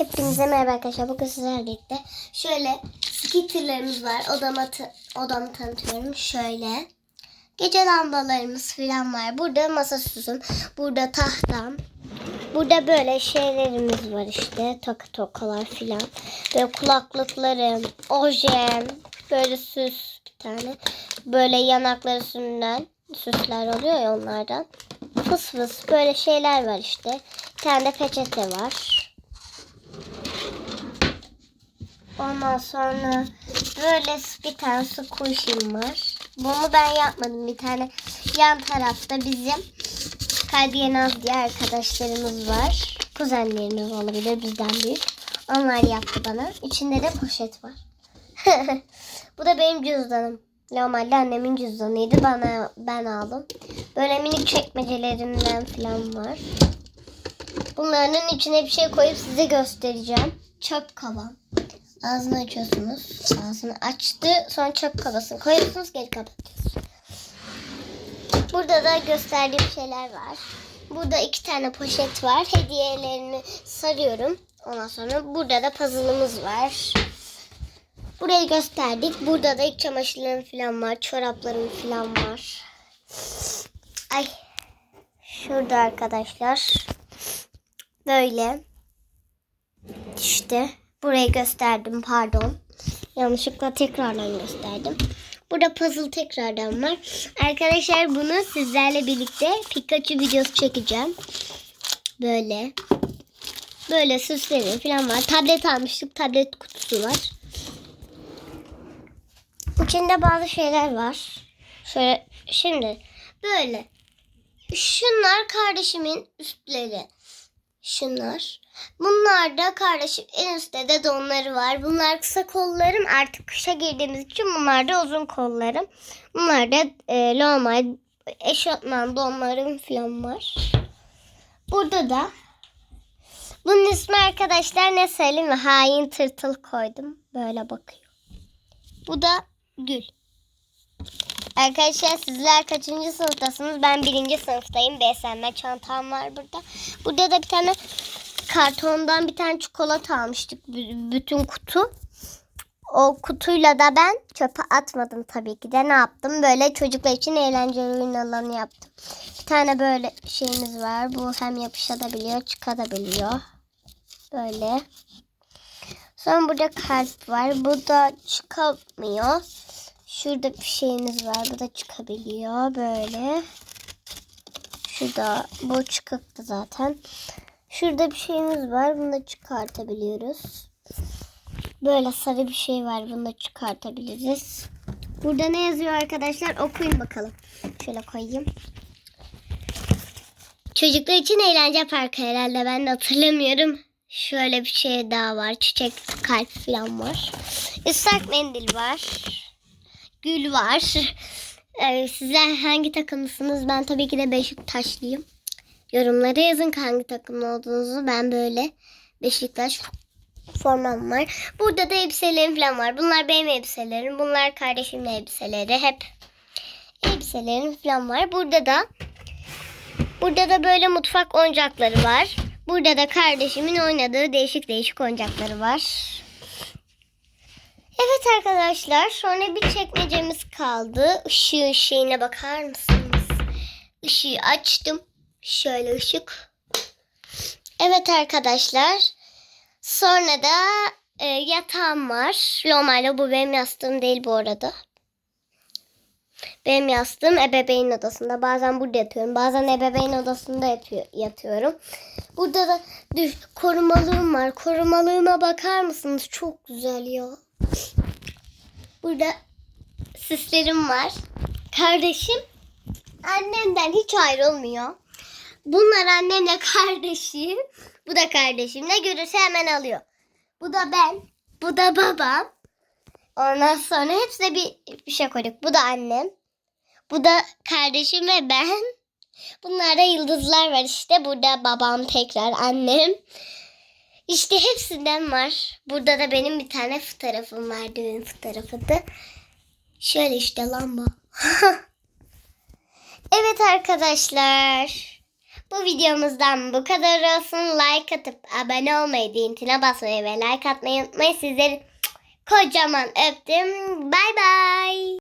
Hepinize merhaba arkadaşlar. Bugün sizlerle birlikte şöyle skitterlarımız var. Odama ta- odamı tanıtıyorum. Şöyle. Gece lambalarımız falan var. Burada masa süsüm. Burada tahtam. Burada böyle şeylerimiz var işte. Takı tokalar falan. Böyle kulaklıklarım. Ojem. Böyle süs bir tane. Böyle yanakları sürülen süsler oluyor ya onlardan. Fıs fıs böyle şeyler var işte. Bir tane de peçete var. Ondan sonra böyle bir tane squish'im var. Bunu ben yapmadım. Bir tane yan tarafta bizim Kaldiyenaz diye arkadaşlarımız var. Kuzenlerimiz olabilir bizden büyük. Onlar yaptı bana. İçinde de poşet var. Bu da benim cüzdanım. Normalde annemin cüzdanıydı. Bana ben aldım. Böyle minik çekmecelerimden falan var. Bunların içine bir şey koyup size göstereceğim. Çöp kavan. Ağzını açıyorsunuz. Ağzını açtı. Sonra çöp kovasını koyuyorsunuz. Geri kapatıyorsunuz. Burada da gösterdiğim şeyler var. Burada iki tane poşet var. Hediyelerimi sarıyorum. Ondan sonra burada da puzzle'ımız var. Burayı gösterdik. Burada da iç çamaşırlarım falan var. Çoraplarım falan var. Ay. Şurada arkadaşlar. Böyle. İşte burayı gösterdim pardon. Yanlışlıkla tekrardan gösterdim. Burada puzzle tekrardan var. Arkadaşlar bunu sizlerle birlikte Pikachu videosu çekeceğim. Böyle. Böyle süsleri falan var. Tablet almıştık. Tablet kutusu var. İçinde bazı şeyler var. Şöyle şimdi böyle. Şunlar kardeşimin üstleri. Şunlar. Bunlar da kardeşim en üstte de donları var. Bunlar kısa kollarım. Artık kışa girdiğimiz için bunlar da uzun kollarım. Bunlar da e, normal eşofman donlarım falan var. Burada da bunun ismi arkadaşlar ne söyleyeyim mi? Hain tırtıl koydum. Böyle bakıyor. Bu da gül. Arkadaşlar sizler kaçıncı sınıftasınız? Ben birinci sınıftayım. BSM çantam var burada. Burada da bir tane kartondan bir tane çikolata almıştık. Bütün kutu. O kutuyla da ben çöpe atmadım tabii ki de. Ne yaptım? Böyle çocuklar için eğlenceli oyun alanı yaptım. Bir tane böyle şeyimiz var. Bu hem yapışabiliyor, çıkabiliyor. Böyle. Sonra burada kalp var. Bu da çıkamıyor. Şurada bir şeyimiz var. Bu da çıkabiliyor. Böyle. Şurada bu çıkıktı zaten. Şurada bir şeyimiz var. Bunu da çıkartabiliyoruz. Böyle sarı bir şey var. Bunu da çıkartabiliriz. Burada ne yazıyor arkadaşlar? Okuyun bakalım. Şöyle koyayım. Çocuklar için eğlence parkı herhalde. Ben de hatırlamıyorum. Şöyle bir şey daha var. Çiçek, kalp falan var. Islak mendil var. Gül var. Ee, sizler hangi takımlısınız? Ben tabii ki de Beşiktaşlıyım. Yorumlara yazın hangi takımlı olduğunuzu. Ben böyle Beşiktaş formam var. Burada da elbiselerim falan var. Bunlar benim elbiselerim. Bunlar kardeşimin elbiseleri. Hep elbiselerim falan var. Burada da burada da böyle mutfak oyuncakları var. Burada da kardeşimin oynadığı değişik değişik oyuncakları var. Evet arkadaşlar sonra bir çekmecemiz kaldı. Işığı şeyine bakar mısınız? Işığı açtım. Şöyle ışık. Evet arkadaşlar. Sonra da e, yatağım var. Normalde bu benim yastığım değil bu arada. Benim yastığım ebeveyn odasında. Bazen burada yatıyorum. Bazen ebeveyn odasında yatıyorum. Burada da düş, korumalığım var. Korumalığıma bakar mısınız? Çok güzel ya. Burada süslerim var. Kardeşim annemden hiç ayrılmıyor. Bunlar annemle kardeşim. Bu da kardeşim. Ne görürse hemen alıyor. Bu da ben. Bu da babam. Ondan sonra hepsine bir, bir şey koyduk. Bu da annem. Bu da kardeşim ve ben. Bunlarda yıldızlar var işte. Burada babam tekrar annem. İşte hepsinden var. Burada da benim bir tane fotoğrafım var. Düğün fotoğrafı da. Şöyle işte lamba. evet arkadaşlar. Bu videomuzdan bu kadar olsun. Like atıp abone olmayı, dintine basmayı ve like atmayı unutmayın. Sizleri kocaman öptüm. Bay bay.